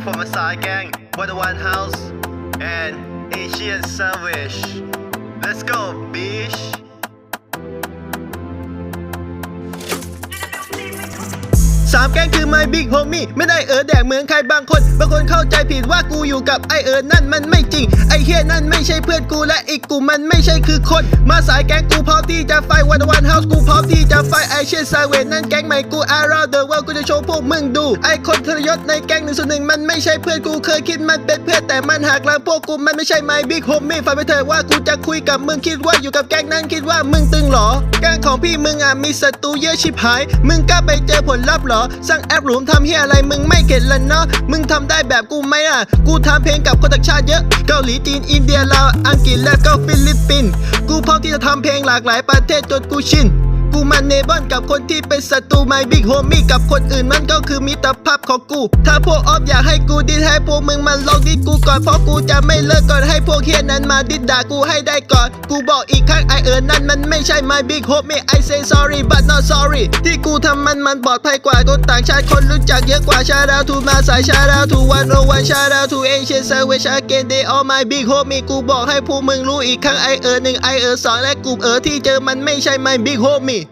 from a side gang, what the one house, and Asian Savage. Let's go, bitch. สามแก๊งคือ my big homie ไม่ได้เออแดกเหมือนใครบางคน บางคนเข้าใจผิดว่ากูอยู่กับไอเออนั่นมันไม่จริง ไอเฮียนั่นไม่ใช่เพื่อนกูและอีกกูมันไม่ใช่คือคน มาสายแก๊งกูพร้อมที่จะไฟวันวันเฮาส์กูพร้อมที่จะไฟไอเชียซาเวนนั่นแก๊งใหม่กู around the world กูจะโชว์พวกมึงดู ไอคนทรยศในแก๊งหนึ่งส่วนหนึ่งมันไม่ใช่เพื่อนกูเคยคิดมันเป็นเพื่อนแต่มันหักหลังพวกกูมันไม่ใช่ my big homie ฟังไปเถอะว่ากูจะคุยกับมึงคิดว่าอยู่กับแก๊งนั้นคิดว่ามึงตึงหรอแก๊งของพี่มึงอะมีศัตรูเยอะชิบหาย มึงกล้าไปเจอผลลัพธ์หรอสร้างแอปหลุมทำเฮียอะไรมึงไม่เก็ตละเนาะ มึงทำได้แบบกูไหมอะ กูทำเพลงกับคนต่างชาติเยอะ เกาหลีจีนอินเดียลาวอังกฤษและก็ฟิลิปปินส์ กูพร้อมที่จะทำเพลงหลากหลายประเทศจนกูชิน กูมันเนบอนกับคนที่เป็นศัตรู my big homie กับคนอื่นมันก็คือมิตรภาพของกู ถ้าพวกออฟอยากให้กูดิสให้พวกมึงมันลองดิสกูก่อนเพราะกูจะไม่เลิกก่อนให้พวกเฮียนั้นมาดิสด่ากูให้ได้ก่อน กูบอกอีกครั้งไอเอิญนั่นมันไม่ใช่ my big homie I say sorry but not sorry ที่กูทำมันมันปลอดภัยกว่าคนต่างชาติคนรู้จักเยอะกว่า shout out to มาสาย shout out to 101 shout out to Asian Savage again they all my big homie กูบอกให้พวกมึงรู้อีกครั้งไอเอิญหนึ่งไอเอิญสองและกลุ่มเอิญที่เจอมันไม่ใช่ my big homie